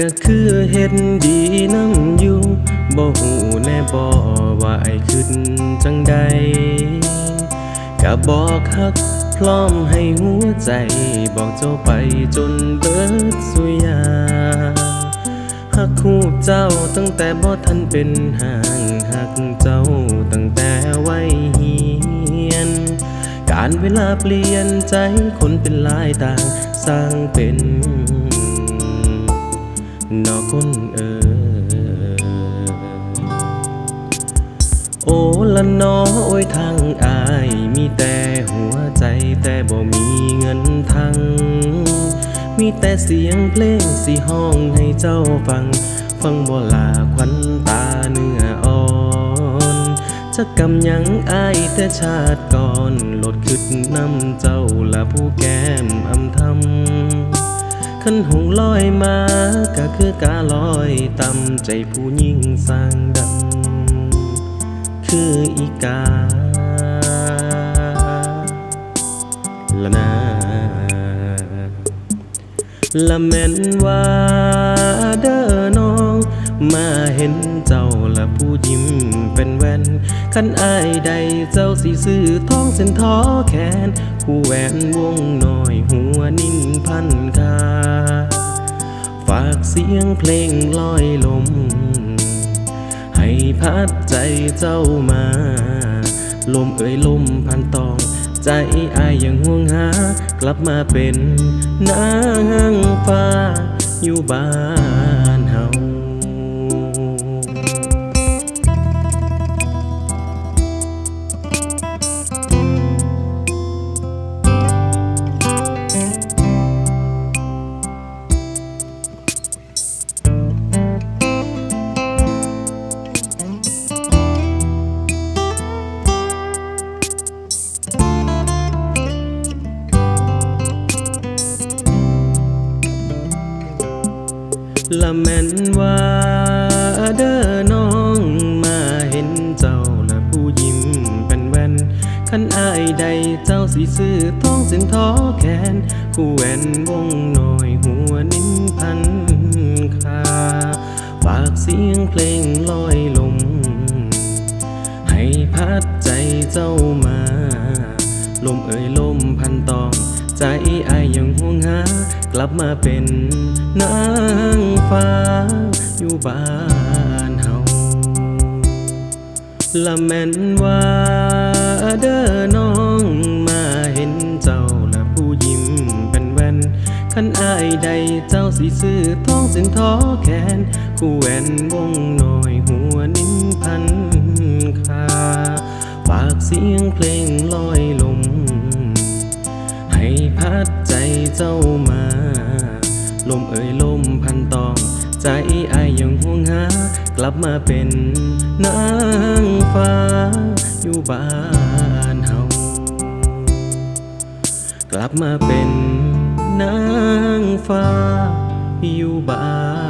ก็คือเห็นดีน้ำอยู่บ่หูแน่บ่ว่าไอ้ขึ้นจังใดก็บอกฮักพร้อมให้หัวใจ บอกเจ้าไปจนเบิดสุยาฮักคู่เจ้าตั้งแต่บ่ทันเป็นห่างฮักเจ้าตั้งแต่วัยเฮียน การเวลาเปลี่ยนใจคนเป็นหลายต่างสร้างเป็น นอคนเออโอ้ละนอโอ้ยทางอาย มีแต่หัวใจแต่บ่มีเงินทังมีแต่เสียงเพลงสีห้องให้เจ้าฟัง ฟังบ่ลาควันตาเนื้ออ่อนจะกำยังอายแต่ชาติก่อนหลดขึ้นนำเจ้าละผู้แก้มอำทำขันหงลอยมา คือกาลอยต่ำใจผู้ยิ่งสร้างดำคืออีกาละนาละแม่นว่าเด้อน้อง มาเห็นเจ้าละผู้ยิ้มเป็นแว่นขันอายใดเจ้าสีซื้อท้องเส้นท้อแขน คู่แหวนวงน้อยหัวนิ่นพันคา ฝากเสียงเพลงลอยลม ให้พัดใจเจ้ามา ลมเอ่ยลมพันตอง ใจอายยังห่วงหา กลับมาเป็นนางฟ้าอยู่บ้าน ละแม่นว่าเด้อน้องมาเห็นเจ้าละผู้ยิ้มเป็นแว่นขันอายใดเจ้าสีซื้อท้องเส้นท้อแขนคู่แหวนวงหน้อยหัวนิ้นพันคาฝากเสียงเพลงลอยลม ให้พัดใจเจ้ามา ลมเอ่ยลมพันตองใจไอ บมาเป็นนางฟ้าอยู่บ้านเฮาละแม่นว่าเด้อน้องมาเห็นเจ้าละผู้ยิ้มเป็นแว่นขันอายใดเจ้าสีซื้อท้องเส้นท้อแขนคู่แหวนวงน้อยหัวนิ้นพันคาฝากเสียงเพลงลอยลมให้พัดใจเจ้ามา ลมเอ่ยลมพันตอง ใจอายยังห่วงหา กลับมาเป็นนางฟ้า อยู่บ้านเฮา กลับมาเป็นนางฟ้า อยู่บ้าน